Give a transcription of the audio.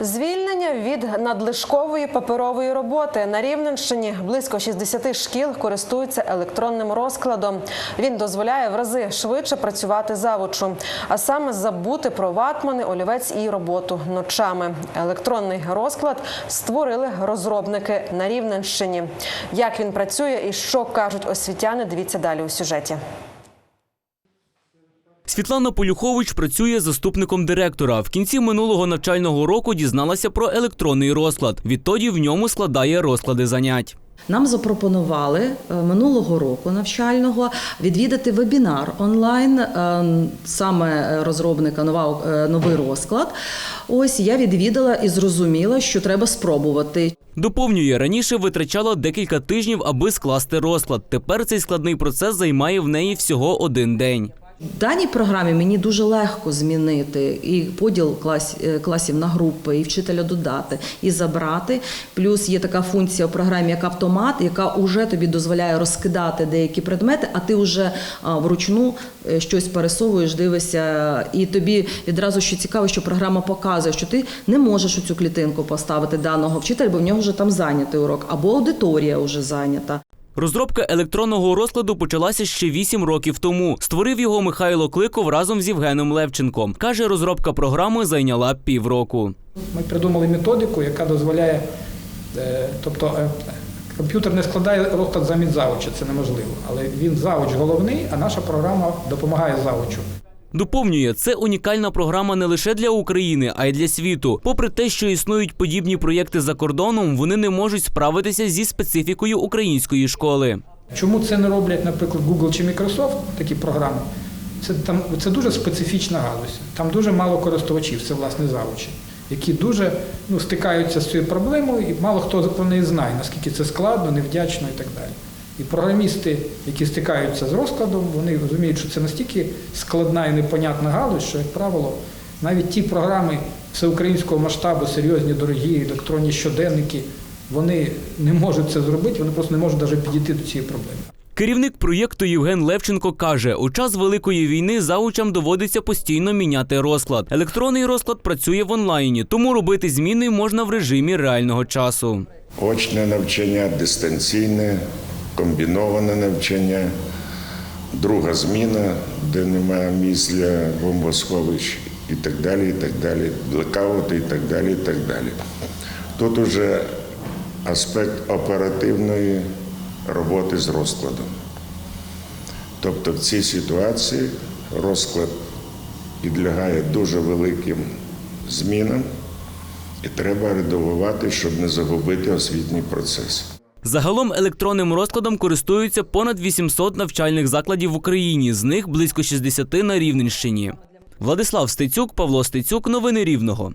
Звільнення від надлишкової паперової роботи на Рівненщині близько 60 шкіл користуються електронним розкладом. Він дозволяє в рази швидше працювати завучу, а саме забути про ватмани, олівець і роботу ночами. Електронний розклад створили розробники на Рівненщині. Як він працює і що кажуть освітяни, дивіться далі у сюжеті. Світлана Полюхович працює заступником директора. В кінці минулого навчального року дізналася про електронний розклад. Відтоді в ньому складає розклади занять. Нам запропонували е, минулого року навчального відвідати вебінар онлайн е, саме розробника нова е, новий розклад. Ось я відвідала і зрозуміла, що треба спробувати. Доповнює, раніше витрачала декілька тижнів, аби скласти розклад. Тепер цей складний процес займає в неї всього один день. Даній програмі мені дуже легко змінити і поділ е, класів на групи, і вчителя додати, і забрати. Плюс є така функція в програмі, як автомат, яка вже тобі дозволяє розкидати деякі предмети, а ти вже вручну е, щось пересовуєш, дивишся, і тобі відразу що цікаво, що програма показує, що ти не можеш у цю клітинку поставити даного вчителя, бо в нього вже там зайнятий урок, або аудиторія вже зайнята. Розробка електронного розкладу почалася ще вісім років тому. Створив його Михайло Кликов разом з Євгеном Левченком. Каже, розробка програми зайняла півроку. Ми придумали методику, яка дозволяє, е, тобто е, комп'ютер не складає розклад замість завуча, це неможливо. Але він завуч головний, а наша програма допомагає завучу. Доповнює, це унікальна програма не лише для України, а й для світу. Попри те, що існують подібні проєкти за кордоном, вони не можуть справитися зі специфікою української школи. Чому це не роблять, наприклад, Google чи Microsoft, такі програми? Це, там, це дуже специфічна галузь. Там дуже мало користувачів, це власне завучі, які дуже ну, стикаються з цією проблемою, і мало хто про неї знає, наскільки це складно, невдячно і так далі. І програмісти, які стикаються з розкладом, вони розуміють, що це настільки складна і непонятна галузь, що, як правило, навіть ті програми всеукраїнського масштабу, серйозні, дорогі, електронні щоденники, вони не можуть це зробити, вони просто не можуть навіть підійти до цієї проблеми. Керівник проєкту Євген Левченко каже, у час великої війни заучам доводиться постійно міняти розклад. Електронний розклад працює в онлайні, тому робити зміни можна в режимі реального часу. очне навчання, дистанційне, комбіноване навчання, друга зміна, де немає місць для бомбосховищ і так далі, і так далі, блекаути і так далі, і так далі. Тут уже аспект оперативної роботи з розкладом. Тобто в цій ситуації розклад підлягає дуже великим змінам, і треба редагувати, щоб не загубити освітній процес. Загалом електронним розкладом користуються понад 800 навчальних закладів в Україні, з них близько 60 на Рівненщині. Владислав Стецюк, Павло Стецюк, новини Рівного.